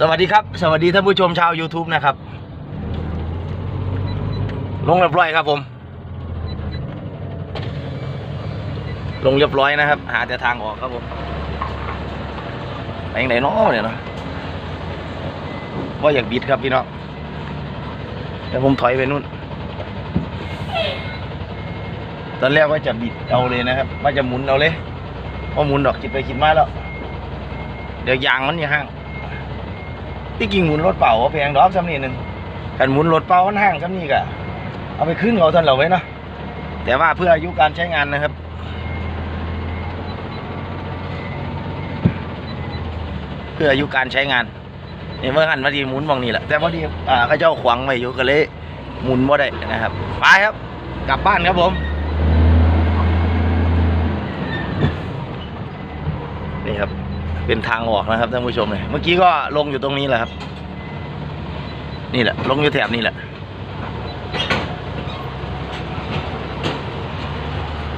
สวัสดีครับ สวัสดีท่านผู้ชมชาว YouTube นะครับ ลงเรียบร้อยครับผม ลงเรียบร้อยนะครับ หาแต่ทางออกครับผมไปยังไหนนาะเนี่ยเนาะว่าอยากบิดครับพี่น้องเดี๋ยวผมถอยไปนู่น ตอนแรกว่าจะบิดเอาเลยนะครับว่าจะหมุนเอาเลยว่าหมุนดอกคิดไปคิดมาแล้ว เดี๋ยวยางมันอย่าห้าง ที่กิ่งหมุนรถเป่าก็แพงดอกซ้ำนี่หนึ่งกันหมุนรถเป่ามันห้างซ้ำนี่ก็เอาไปขึ้นเขาท่านเราไว้เนาะแต่ว่าเพื่ออายุการใช้งานนะครับเพื่ออายุการใช้งานนี่เมื่อหันมาดีหมุนมองนี่แหละแต่พอดีอ่าเขาเจ้าขวางไว้อยู่ก็เลยหมุนบ่ได้นะครับ ไปครับ กลับบ้านครับผม นี่ครับ เป็นทางออกนะครับท่านผู้ชมเลยเมื่อกี้ก็ลงอยู่ตรงนี้แหละครับ นี่แหละ ลงอยู่แถบนี้แหละ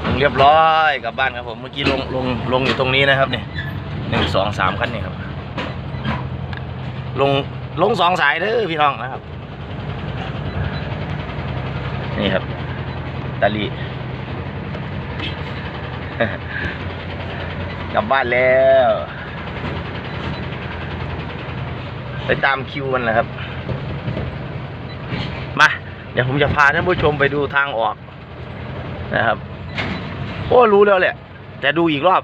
ลงเรียบร้อยกลับบ้านครับผมเมื่อกี้ลงลงลงอยู่ตรงนี้นะครับเนี่ยหนึ่งสองสามคันนี่ครับ ลงลงสองสายเด้อพี่น้องนะครับ นี่ครับตาลีกลับบ้านแล้ว ไปตามคิวมันนะครับ มาเดี๋ยวผมจะพาท่านผู้ชมไปดูทางออกนะครับโอ้รู้แล้วแหละ แต่ดูอีกรอบ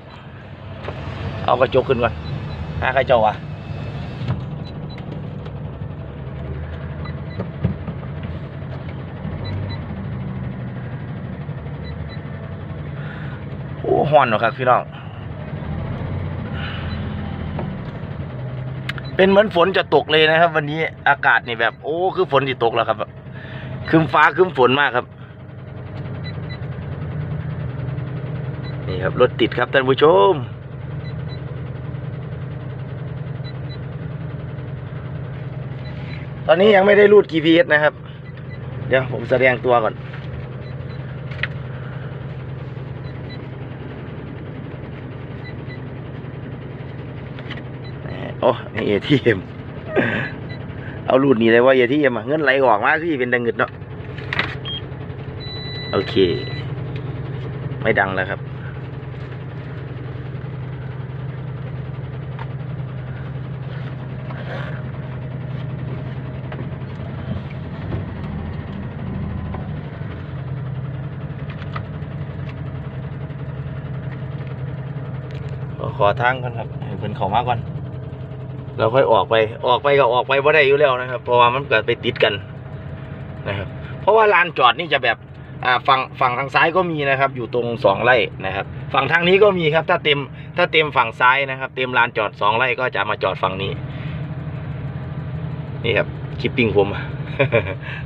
เอากระจกขึ้นก่อนหาใครเจ้าวะโอ้หอนเหรอครับพี่น้อง เป็นเหมือนฝนจะตกเลยนะครับ วันนี้อากาศนี่แบบ โอ้คือฝนที่ตกแล้วครับคึมฟ้าคึมฝนมากครับ นี่ครับรถติดครับท่านผู้ชมตอนนี้ยังไม่ได้รูด GPS นะครับ เดี๋ยวผมแสดงตัวก่อน โอ้นี่เอทีเอ็มเอารูดนี่เลยว่าเอทีเอ็มเงินไหลออกมาคือเป็นดังเงิดเนาะโอเค ไม่ดังแล้วครับ ขอทางก่อนครับให้เพิ่นเข้ามาก่อน เราค่อยออกไปออกไปก็ออกไปบ่าได้อยู่แล้วนะครับ เพราะว่ามันเกิดไปติดกันนะครับ เพราะว่าลานจอดนี่จะแบบอ่าฝั่งฝั่งทางซ้ายก็มีนะครับ อยู่ตรงสองไร่นะครับ ฝั่งทางนี้ก็มีครับ ถ้าเต็มถ้าเต็มฝั่งซ้ายนะครับ เต็มลานจอดสองไร่ก็จะมาจอดฝั่งนี้ นี่ครับคลิปปิ้งผม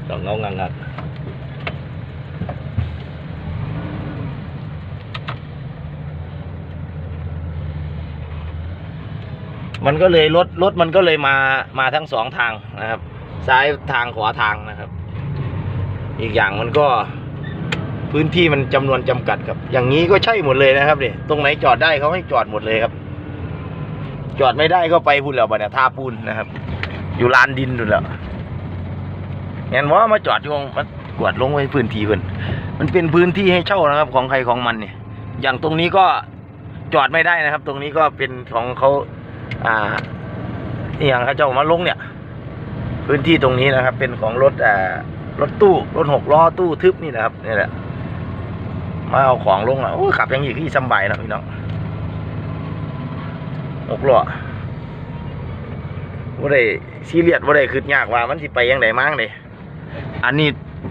สองเงางัง มันก็เลยรถรถมันก็เลยมามาทั้งสองทางนะครับ ซ้ายทางขวาทางนะครับ อีกอย่างมันก็พื้นที่มันจำนวนจำกัดครับ อย่างนี้ก็ใช่หมดเลยนะครับเนี่ยตรงไหนจอดได้เขาให้จอดหมดเลยครับ จอดไม่ได้ก็ไปพูนแล้วบัดเนี่ยท่าปูนนะครับ อยู่ลานดินนู่นแล้วเห็นว่ามาจอดอยู่มากวดลงไว้พื้นที่เพิ่นมันเป็นพื้นที่ให้เช่านะครับ ของใครของมันเนี่ย อย่างตรงนี้ก็จอดไม่ได้นะครับ ตรงนี้ก็เป็นของเขา อ่าอย่างเขาเจ้ามาลงเนี่ย พื้นที่ตรงนี้นะครับ เป็นของรถอ่ารถตู้รถหกล้อตู้ทึบนี่นะครับนี่แหละมาเอาของลงอะโอ้ขับยังอีกที่สบายนะพี่น้องหกล้อว่าได้ซีเรียสว่าได้คืดยากว่ามันสิไปยังไงมั่งเลยอันนี้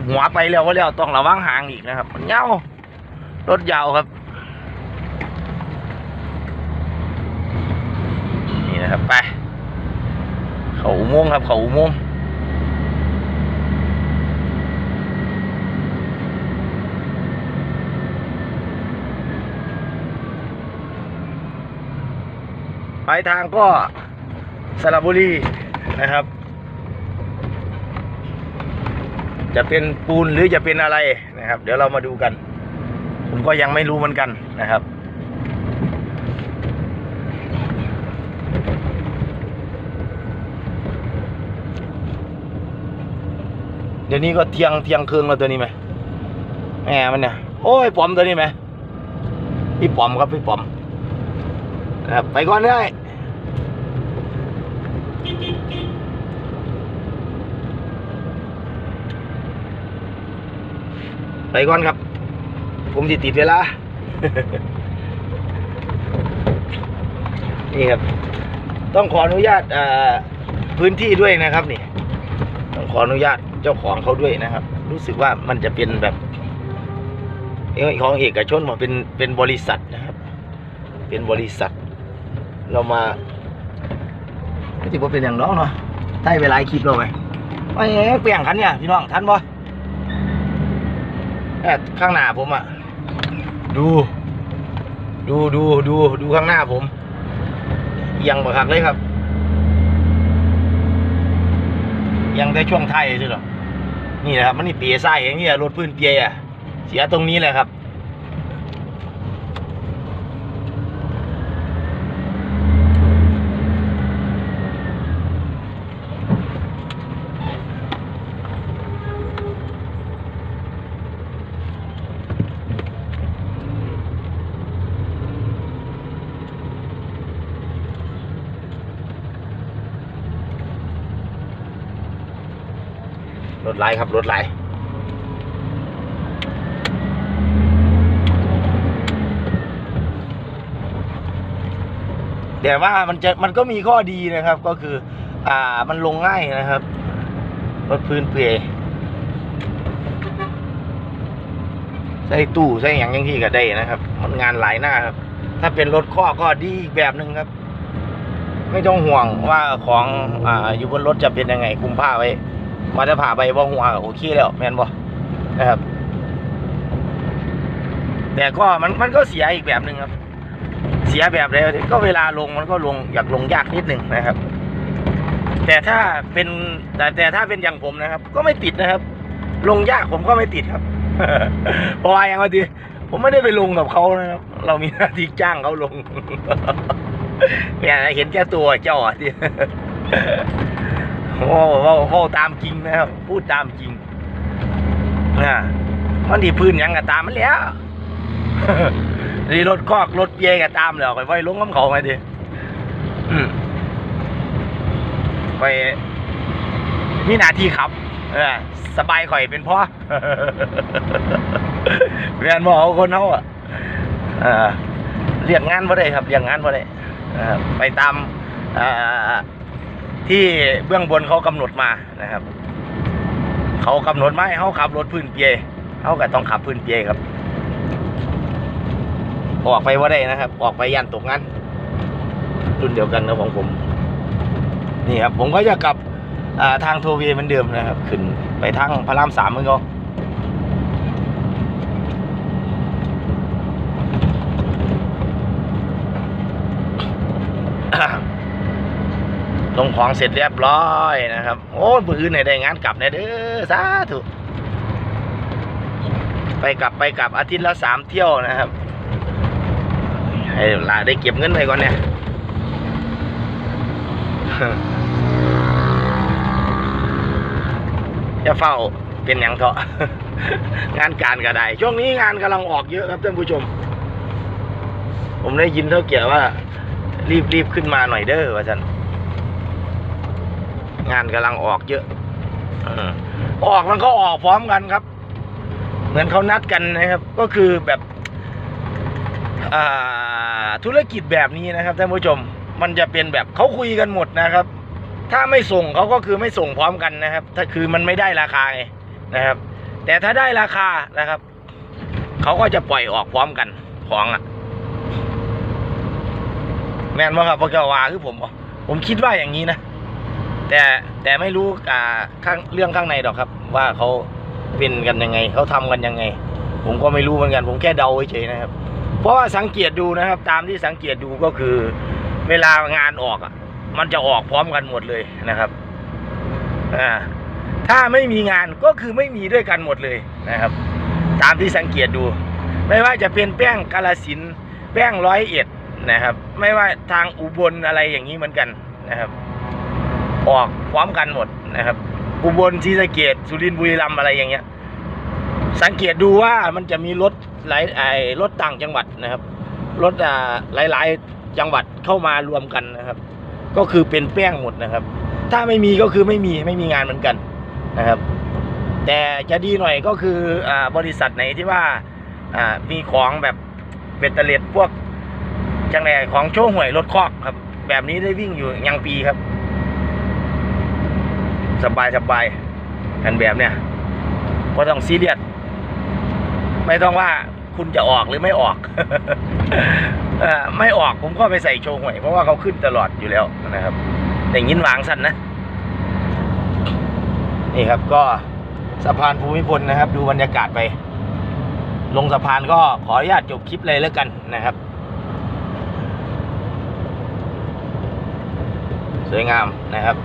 หัวไปแล้วก็แล้วต้องระวังหางอีกนะครับ มันยาวรถยาวครับ นี่นะครับไป เขาอุโมงค์ครับ เขาอุโมงค์ปลายทางก็สระบุรีนะครับ จะเป็นปูนหรือจะเป็นอะไรนะครับ เดี๋ยวเรามาดูกัน ผมก็ยังไม่รู้เหมือนกันนะครับ เดี๋ยวนี้ก็เที่ยงเที่ยงครึ่งแล้วตัวนี้ไหมแหมมันเนี่ย โอ้ยปอมตัวนี้ไหมพี่ปอมครับพี่ปอมนะครับไปก่อนได้ไปก่อนครับ ผมจะติดเวลา นี่ครับ ต้องขออนุญาตพื้นที่ด้วยนะครับนี่ ขออนุญาตเจ้าของเขาด้วยนะครับ รู้สึกว่ามันจะเป็นแบบเอ้ของเอกชนมาเป็นเป็นบริษัทนะครับ เป็นบริษัท เรามาไม่ถือว่าเป็นอย่างน้องเนาะใต้เวลาคลิปเราไหมไม่เปลี่ยนคันเนี่ยพี่น้องทันบ่แอบข้างหน้าผมอะดู ดูดูดูดูข้างหน้าผมยังบักคักเลยครับ ยังได้ช่วงไทยใช่หรอนี่แหละครับมันนี่เปียไส้อย่างเงี้ยรถพื้นเปียอะเสียตรงนี้แหละครับ รถไหลครับ รถไหลแต่ว่ามันจะมันก็มีข้อดีนะครับ ก็คือ อ่ามันลงง่ายนะครับรถพื้นเปลยใส่ตู้ใส่อย่างยังที่ก็ได้นะครับ มันงานหลายหน้าครับ ถ้าเป็นรถข้อก็ดีอีกแบบหนึ่งครับ ไม่ต้องห่วงว่าของอ่าอยู่บนรถจะเป็นยังไงคุมผ้าไว้ มาจะผ่าไปว่หัวก็โอเคแล้วแมนบ่นะครับแต่ก็มันมันก็เสียอีกแบบหนึ่งครับ เสียแบบเลยก็เวลาลงมันก็ลงอยากลงยากนิดหนึ่งนะครับ แต่ถ้าเป็นแต่แต่ถ้าเป็นอย่างผมนะครับ ก็ไม่ติดนะครับ ลงยากผมก็ไม่ติดครับเพราะว่าอย่างว่าดีผมไม่ได้ไปลงกับเขานะครับ เรามีหน้าที่จ้างเขาลงเนี่ยเห็นแค่ตัวเจ้าอะที่ โอ้โหโอ้ตามจริงนะครับ พูดตามจริงนะมันที่พื้นยังก็ตามมันแล้วนี่รถคอกรถเยก็ตามแล้วไปไว้ลงน้ำเขาไงดิไปมีหน้าที่ขับ เออสบายข่อยเป็นพ่อเรียนบเอาคนเขาอะเรียกงานบ่ได้ครับเรียกงานบ่ได้เออไปตามอ่อ ที่เบื้องบนเขากำหนดมานะครับ เขากำหนดมาให้เขาขับรถพื้นเปียเขาก็ต้องขับพื้นเปียครับ ออกไปว่าได้นะครับ ออกไปยันตกงานรุ่นเดียวกันนะของผม นี่ครับ ผมก็จะกลับาทางโทเวย์เหมือนเดิมนะครับ ขึ้นไปทางพระรามสามเหมือนกัน ลงของเสร็จเรียบร้อยนะครับ โอ้ยมืออื่นให้ได้งานกลับเนี่ยเด้อสาธุไปกลับไปกลับอาทิตย์ละสามเที่ยวนะครับให้ลาได้เก็บเงินไปก่อนเนี่ยจะเฝ้าเป็นอย่างเถอะงานการก็ได้ ช่วงนี้งานกำลังออกเยอะครับท่านผู้ชม ผมได้ยินเท่าเกี่ยวว่า รีบรีบขึ้นมาหน่อยเด้อว่าท่าน งานกำลังออกเยอะออกมันก็ออกพร้อมกันครับ เหมือนเขานัดกันนะครับ ก็คือแบบธุรกิจแบบนี้นะครับท่านผู้ชม มันจะเป็นแบบเขาคุยกันหมดนะครับ ถ้าไม่ส่งเขาก็คือไม่ส่งพร้อมกันนะครับ ถ้าคือมันไม่ได้ราคาไงนะครับ แต่ถ้าได้ราคานะครับเขาก็จะปล่อยออกพร้อมกันของอะแมนว่าครับพวกเจ้าว่าคือผมผมคิดว่าอย่างนี้นะ แต่แต่ไม่รู้อ่าข้างเรื่องข้างในหรอกครับ ว่าเขาเป็นกันยังไงเขาทำกันยังไง ผมก็ไม่รู้เหมือนกัน ผมแค่เดาเฉยๆนะครับ เพราะว่าสังเกตดูนะครับ ตามที่สังเกตดูก็คือ เวลางานออกอะ มันจะออกพร้อมกันหมดเลยนะครับอ่าถ้าไม่มีงานก็คือไม่มีด้วยกันหมดเลยนะครับ ตามที่สังเกตดู ไม่ว่าจะเป็นแป้งกาลสินแป้งร้อยเอ็ดนะครับ ไม่ว่าทางอุบลอะไรอย่างนี้เหมือนกันนะครับ ออกพร้อมกันหมดนะครับอุบลศรีสะเกดสุรินทร์บุรีรัมย์อะไรอย่างเงี้ย สังเกตดูว่ามันจะมีรถหลายไอ้รถต่างจังหวัดนะครับ รถอ่าหลาย ๆ จังหวัดเข้ามารวมกันนะครับ ก็คือเป็นแป้งหมดนะครับ ถ้าไม่มีก็คือไม่มีไม่มีงานเหมือนกันนะครับ แต่จะดีหน่อยก็คืออ่าบริษัทไหนที่ว่าอ่ามีของแบบเบตเตอร์เลดพวกจังไรของโชว์หวยรถคอกครับ แบบนี้ได้วิ่งอยู่ยังปีครับ สบายสบายกันแบบเนี้ยก็ต้องซีเรียสไม่ต้องว่าคุณจะออกหรือไม่ออกเอ่อไม่ออกผมก็ไปใส่โชว์หวยเพราะว่าเขาขึ้นตลอดอยู่แล้วนะครับแต่ยินวางสั้นนะ นี่ครับก็สะพานภูมิพลนะครับ ดูบรรยากาศไป ลงสะพานก็ขออนุญาตจบคลิปเลยแล้วกันนะครับ สวยงามนะครับ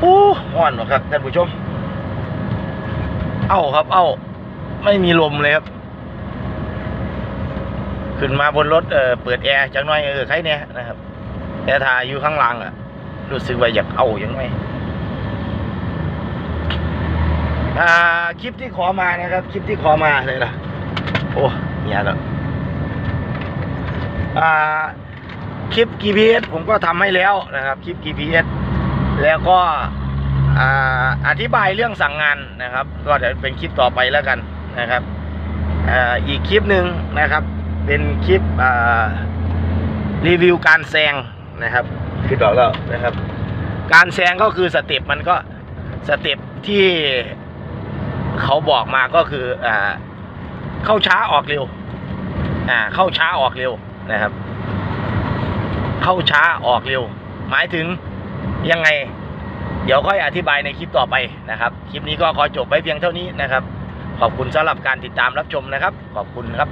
โอ้ห่อนหรอครับท่านผู้ชม เอ้าครับ เอ้า ไม่มีลมเลยครับ ขึ้นมาบนรถเออเปิดแอร์จังน้อยเออใครเนี่ยนะครับแต่ถ้าอยู่ข้างหลังอะ รู้สึกว่าอยากเอายังไงอ่าคลิปที่ขอมานะครับ คลิปที่ขอมาเลยล่ะ โอ้เนี่ยแล้วอ่าคลิป GPS ผมก็ทำให้แล้วนะครับ คลิป GPS แล้วก็อธิบายเรื่องสั่งงานนะครับ ก็เดี๋ยวเป็นคลิปต่อไปแล้วกันนะครับออีกคลิปหนึ่งนะครับ เป็นคลิปรีวิวการแซงนะครับคือบอกแล้วนะครับ การแซงก็คือสเต็ปมันก็สเต็ปที่เขาบอกมาก็คืออเข้าช้าออกเร็วเข้าช้าออกเร็วนะครับ เข้าช้าออกเร็ว หมายถึง ยังไง เดี๋ยวค่อยอธิบายในคลิปต่อไปนะครับ คลิปนี้ก็ขอจบไว้เพียงเท่านี้นะครับ ขอบคุณสำหรับการติดตามรับชมนะครับ ขอบคุณครับ